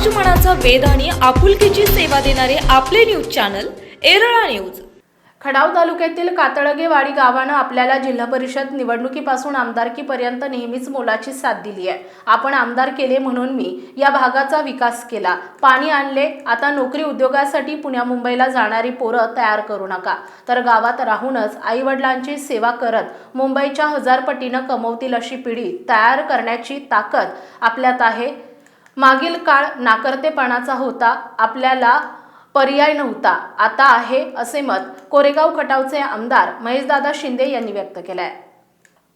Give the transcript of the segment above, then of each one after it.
समाजमनाचा वेध आणि आपुलकीची सेवा देणारे आपले न्यूज चॅनल एरळा न्यूज. खडाव तालुक्यातील कातळगेवाडी गावानं आपल्याला जिल्हा परिषद निवडणुकीपासून आमदारकीपर्यंत नेहमीच मोलाची साथ दिली आहे. आपण आमदार केले म्हणून मी या भागाचा विकास केला. पाणी आणले आता नोकरी उद्योगासाठी पुण्या मुंबईला जाणारी पोरं तयार करू नका. तर गावात राहूनच आईवडिलांची सेवा करत मुंबईच्या हजारपटीनं कमवतील अशी पिढी तयार करण्याची ताकद आपल्यात आहे. मागील काळ नाकर्तेपणाचा होता आपल्याला पर्याय नव्हता. आता आहे असे मत कोरेगाव खटावचे आमदार महेशदादा शिंदे यांनी व्यक्त केलं आहे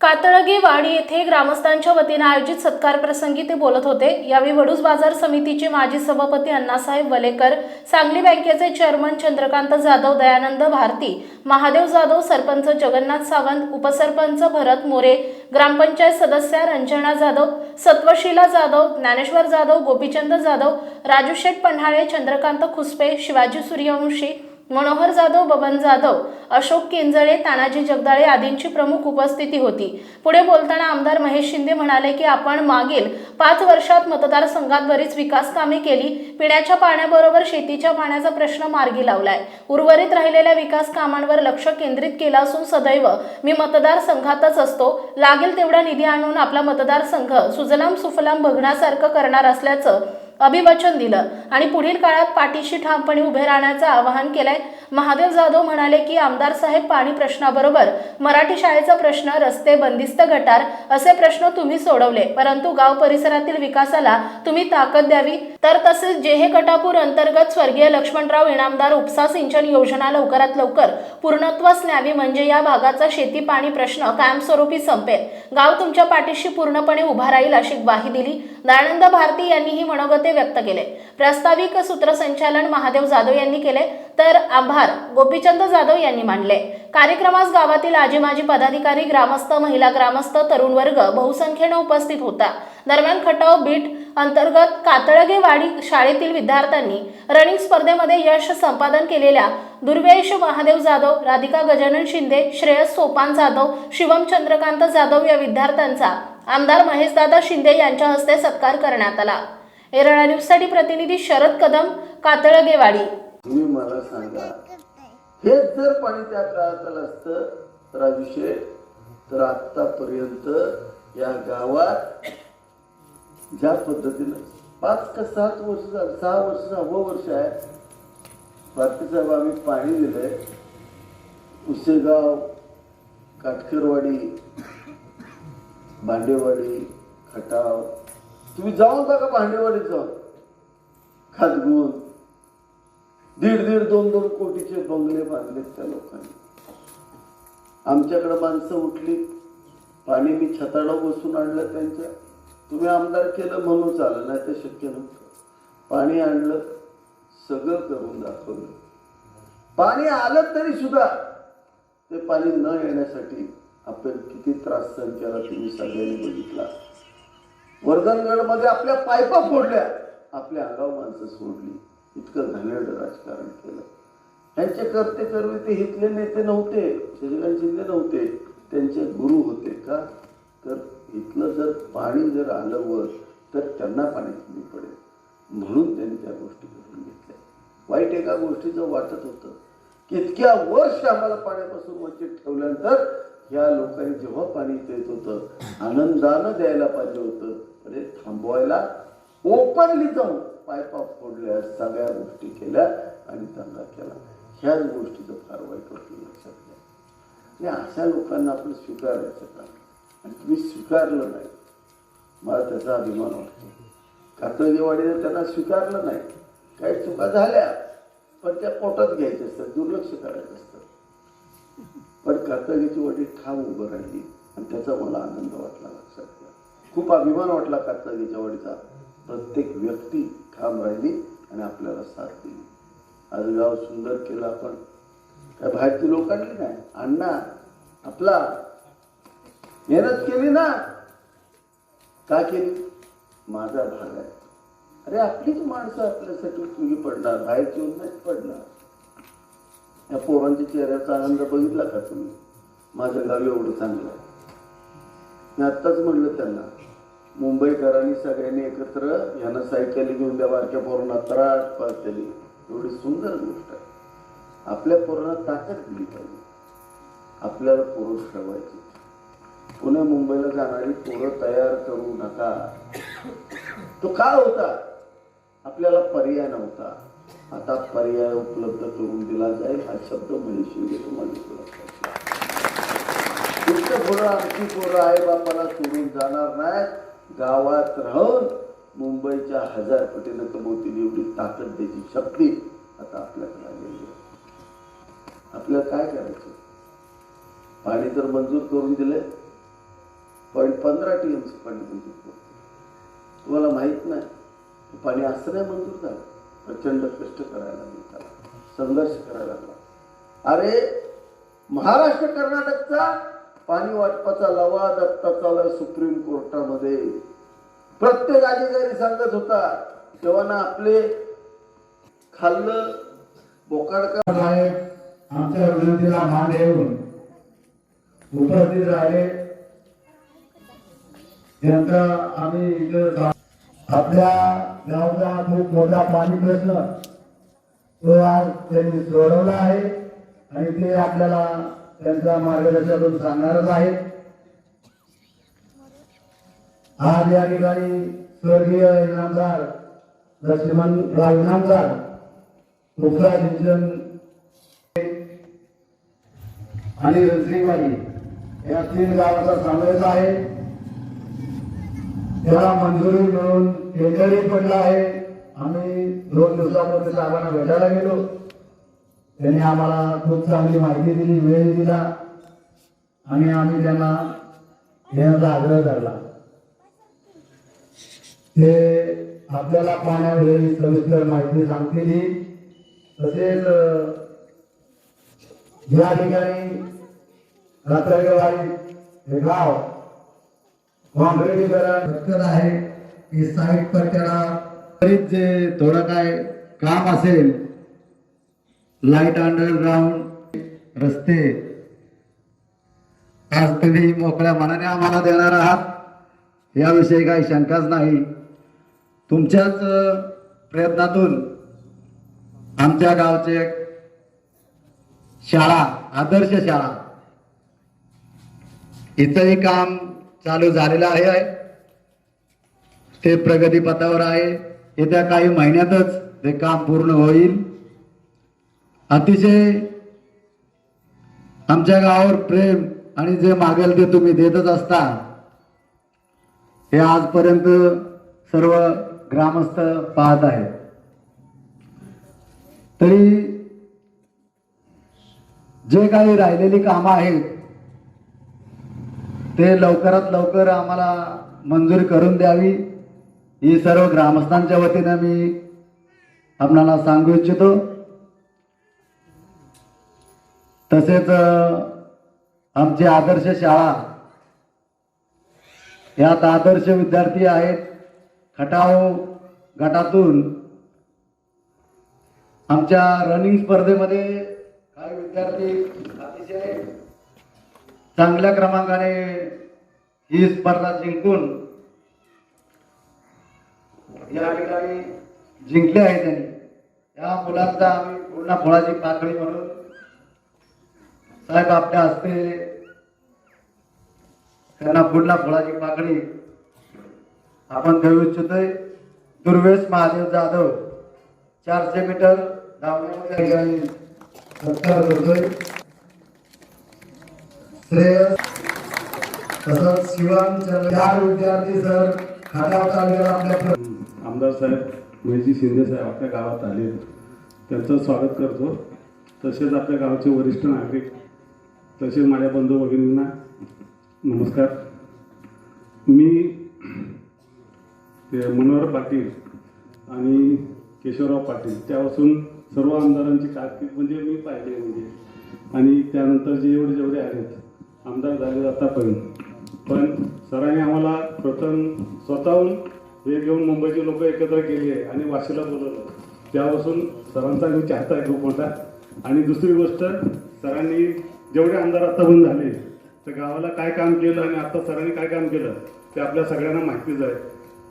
कातळगी वाडी येथे ग्रामस्थांच्या वतीने आयोजित सत्कार प्रसंगी ते बोलत होते. यावेळी वडूज बाजार समितीचे माजी सभापती अण्णासाहेब वलेकर सांगली बँकेचे चेअरमन चंद्रकांत जाधव दयानंद भारती महादेव जाधव सरपंच जगन्नाथ सावंत उपसरपंच भरत मोरे ग्रामपंचायत सदस्या रंजना जाधव सत्वशीला जाधव ज्ञानेश्वर जाधव गोपीचंद जाधव राजू शेठ पन्हाळे चंद्रकांत खुसपे शिवाजी सूर्यवंशी मनोहर जाधव बबन जाधव अशोक केंजळे तानाजी जगदाळे आदींची प्रमुख उपस्थिती होती. पुढे बोलताना आमदार महेश शिंदे म्हणाले की आपण मागील पाच वर्षात मतदारसंघात बरीच विकास कामे केली. पिण्याच्या पाण्याबरोबर शेतीच्या पाण्याचा प्रश्न मार्गी लावलाय. उर्वरित राहिलेल्या विकास कामांवर लक्ष केंद्रित केलं असून सदैव मी मतदारसंघातच असतो. लागेल तेवढा निधी आणून आपला मतदारसंघ सुजलाम सुफलाम बघण्यासारखं करणार असल्याचं अभिवचन दिलं. आणि पुढील काळात पाठीशी ठामपणे उभे राहण्याचं आवाहन केलंय. महादेव जाधव म्हणाले की आमदार साहेब पाणी प्रश्नाबरोबर मराठी शाळेचा प्रश्न रस्ते बंदिस्त गटार असे प्रश्न तुम्ही सोडवले. परंतु गाव परिसरातील विकासाला तुम्ही ताकद द्यावी. तर तसेच जेहे कटापूर अंतर्गत स्वर्गीय लक्ष्मणराव इनामदार उपसा सिंचन योजना लवकरात लवकर पूर्णत्वास न्यावी म्हणजे या भागाचा शेती पाणी प्रश्न कायमस्वरूपी संपेल. गाव तुमच्या पाठीशी पूर्णपणे उभा राहील अशी ग्वाही दिली. दयानंद भारती यांनी ही मनोगत व्यक्त केले. प्रास्ताविक सूत्रसंचालन महादेव जाधव यांनी केले तर आभार गोपीचंद जाधव यांनी मानले कार्यक्रमास गावातील आजी माजी पदाधिकारी ग्रामस्थ महिला ग्रामस्थ तरुण वर्ग बहुसंख्येने उपस्थित होता. दरम्यान खटाव बीट अंतर्गत कातळगेवाडी शाळेतील विद्यार्थ्यांनी रनिंग स्पर्धेमध्ये यश संपादन केलेल्या दुर्वेश महादेव जाधव राधिका गजानन शिंदे श्रेयस सोपान जाधव शिवम चंद्रकांत जाधव या विद्यार्थ्यांचा आमदार महेशदादा शिंदे यांच्या हस्ते सत्कार करण्यात आला. एरळा न्यूजसाठी प्रतिनिधी शरद कदम कातळगेवाडी तुम्ही मला सांगा हेच जर पाणी त्या काळात आलं असतं तर अभिषेक तर आतापर्यंत या गावात ज्या पद्धतीनं पाच का सात वर्ष झालं सहा वर्ष सहावं वर्ष आहे भारती साहेब आम्ही पाणी दिलंय. उसेगाव काटकरवाडी भांडेवाडी खटाव तुम्ही जाऊन बघा भांडेवाडीत जाऊन. खाजगून. दीड दीड दोन दोन कोटीचे बंगले बांधलेत त्या लोकांनी. आमच्याकडे माणसं उठली. पाणी मी छताडा बसून आणलं त्यांच्या. तुम्ही आमदार केलं म्हणून आलं नाही तर शक्य नव्हतं. पाणी आणलं सगळं करून दाखवलं. पाणी आलं तरी सुद्धा ते पाणी न येण्यासाठी आपण किती त्रास सहन केला तुम्ही सगळ्यांनी बघितला. वर्धनगडमध्ये आपल्या पायपा फोडल्या. आपल्या अंगावर माणसं सोडली. इतकं घाणेरडं राजकारण केलं. त्यांचे करते कर्वे ते हितले नेते नव्हते शशिकांत शिंदे नव्हते. त्यांचे गुरु होते का? तर इथलं जर पाणी जर आलं वर तर त्यांना पाणी कमी पडेल. म्हणून त्यांनी त्या गोष्टी करून घेतल्या. वाईट एका गोष्टीचं वाटत होतं. की इतक्या वर्ष आम्हाला पाण्यापासून वंचित ठेवल्यानंतर या लोकांनी जेव्हा पाणी देत होतं आनंदानं द्यायला पाहिजे होतं. ते थांबवायला ओपनली जाऊन पायपा फोडल्या सगळ्या गोष्टी केल्या आणि दंगा केला. ह्याच गोष्टीचं फार वाईट वाटलं लक्षात घ्या. आणि अशा लोकांना आपण स्वीकारायचं का? आणि तुम्ही स्वीकारलं नाही. मला त्याचा अभिमान वाटतो. कातळगेवाडीने त्यांना स्वीकारलं नाही. काही चुका झाल्या पण त्या पोटात घ्यायच्या असतात दुर्लक्ष करायचं असतं. पण कातळगेची वडील ठाम उभं राहिली आणि त्याचा मला आनंद वाटला लक्षात घ्या. खूप अभिमान वाटला कातळगेच्या वाडीचा. प्रत्येक व्यक्ती ठाम राहिली आणि आपल्याला साथ दिली. आज गाव सुंदर केलं आपण. काय बाहेरची लोक आणली नाही? अण्णा आपला. मेहनत केली ना? का केली? माझा भाग आहे. अरे आपलीच माणसं आपल्यासाठी उपयोगी पडणार बाहेरची येऊन नाही पडणार. या पोरांच्या चेहऱ्याचा आनंद बघितला का तुम्ही? माझं गाव एवढं चांगलं आहे. मी आत्ताच म्हणलं त्यांना मुंबईकरांनी सगळ्यांनी एकत्र यांना सायकली घेऊन द्या बारक्या पोरांना त्रास केली एवढी सुंदर गोष्ट आहे. आपल्या पोरांना ताकद दिली पाहिजे. आपल्याला पुरुष ठरवायची. पुणे मुंबईला जाणारी पोरं तयार करू नका. तो का होता. आपल्याला पर्याय नव्हता. आता पर्याय उपलब्ध करून दिला जाईल हा शब्द महेश शिंदे तुम्हाला तुमचं पोरं आमची पोरं आई बापाला सोडून जाणार नाहीत. गावात राहून मुंबईच्या हजार पटीनं कमवतील एवढी ताकद द्यायची शक्ती आता आपल्याकडे आलेली आहे. आपल्याला काय करायचं? पाणी तर मंजूर करून दिले पण पंधरा टीएमचं पाणी मंजूर करतो तुम्हाला माहीत नाही. पाणी असं नाही मंजूर झालं. प्रचंड कष्ट करायला लागले संघर्ष करायला लागला. अरे महाराष्ट्र कर्नाटकचा पाणी वाटपाचा लवा दत्ता चालला सुप्रीम कोर्टामध्ये. प्रत्येक अधिकारी सांगत होता तेव्हा आपले खाल्लं बोकाडकर साहेब आमच्या विनंतीला मान देऊन उपस्थित राहिले. त्यांचा आम्ही इथं आपल्या गावचा खूप मोठा पाणी प्रश्न. तो आज त्यांनी सोडवला आहे आणि ते आपल्याला त्यांचा मार्गदर्शन सांगणारच आहेत. आज या ठिकाणी स्वर्गीय इनामदार लक्ष्मणराव इनामदार उपरा सिंचन आणि रजनीवाडी या तीन गावाचा समावेश आहे. त्याला मंजुरी मिळून टेंडरही पडला आहे. आम्ही दोन दिवसापूर्वी साहेबांना भेटायला गेलो. त्यांनी आम्हाला खूप चांगली माहिती दिली वेळ दिला आणि आम्ही त्यांना येण्याचा आग्रह धरला. ते आपल्याला पाण्याविषयी सविस्तर माहिती सांगतील. तसेच या ठिकाणी रात्रगवाडी हे गाव काँक्रिटीकरण रखत आहे की साईट पर त्याला जे थोडं काय काम असेल लाइट अंडरग्राऊंड रस्ते. आज तुम्ही मोकळ्या मनाने आम्हाला देणार आहात. याविषयी काही शंकाच नाही. तुमच्याच प्रयत्नातून आमच्या गावचे शाळा आदर्श शाळा. इथंही काम चालू झालेलं आहे. ते प्रगतीपथावर आहे. येत्या काही महिन्यातच ते काम पूर्ण होईल. अतिशय आमच्या गावावर प्रेम आणि जे मागेल ते तुम्ही देतच असता. हे आजपर्यंत सर्व ग्रामस्थ पाहत आहेत. तरी जे काही राहिलेली कामं आहेत ते लवकरात लवकर आम्हाला मंजूर करून द्यावी. ही सर्व ग्रामस्थांच्या वतीनं मी आपणाला सांगू इच्छितो. तसेच आमची आदर्श शाळा यात आदर्श विद्यार्थी आहेत. खटाव गटातून आमच्या रनिंग स्पर्धेमध्ये काही विद्यार्थी अतिशय चांगल्या क्रमांकाने ही स्पर्धा जिंकून या ठिकाणी जिंकले आहे त्यांनी. या मुलांचा आम्ही पूर्ण फळाची पाकळी म्हणून साहेब आपल्या हस्ते त्यांना पुढला फळाची मागणी आपण देऊ इच्छितोय. दुर्वेश महादेव जाधव चारशे मीटर धावण्यामध्ये सत्कार करतोय श्रेयस तसंच चार विद्यार्थी सर खाटाव तालुक्याला आपल्या आमदार साहेब महेशजी शिंदे साहेब आपल्या गावात आले त्यांचं स्वागत करतो. तसेच आपल्या गावचे वरिष्ठ नागरिक तसेच माझ्या बंधू भगिनींना नमस्कार. मी ते मनोहर पाटील आणि केशवराव पाटील त्यापासून सर्व आमदारांची कारकीर्द म्हणजे मी पाहिले म्हणजे. आणि त्यानंतर जे एवढे जेवढे आहेत आमदार झाले आतापर्यंत. पण सरांनी आम्हाला प्रथम स्वतःहून हे घेऊन मुंबईचे लोक एकत्र केली आहे आणि वाशीला बोलवलं. त्यापासून सरांचा मी चाहता आहे खूप मोठा. आणि दुसरी गोष्ट सरांनी जेवढे आमदार आतापर्यंत झाले तर गावाला काय काम केलं आणि आता सरांनी काय काम केलं ते आपल्या सगळ्यांना माहितीच आहे.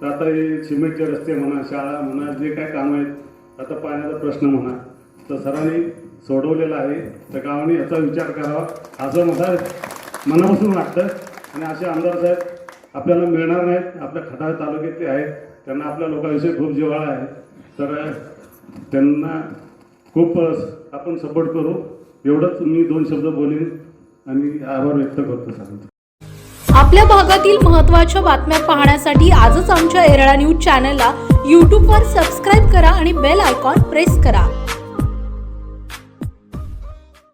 तर आता हे सिमेंटचे रस्ते म्हणा शाळा म्हणा जे काय कामं आहेत आता पाण्याचा प्रश्न म्हणा तर सरांनी सोडवलेला आहे. तर गावाने याचा विचार करावा. असं मला मनापासून वाटतं. आणि असे आमदार साहेब आपल्याला मिळणार नाहीत. आपल्या खटाळ तालुक्यातले आहेत. त्यांना आपल्या लोकांविषयी खूप जिव्हाळा आहे. तर त्यांना खूप आपण सपोर्ट करू. एवढंच मी दोन शब्द बोलेन आणि आभार व्यक्त करतो सांगतो आपल्या भागातील महत्त्वाच्या बातम्या पाहण्यासाठी आजच आमच्या एरळा न्यूज चॅनलला यूट्यूबवर सबस्क्राईब करा आणि बेल आयकॉन प्रेस करा.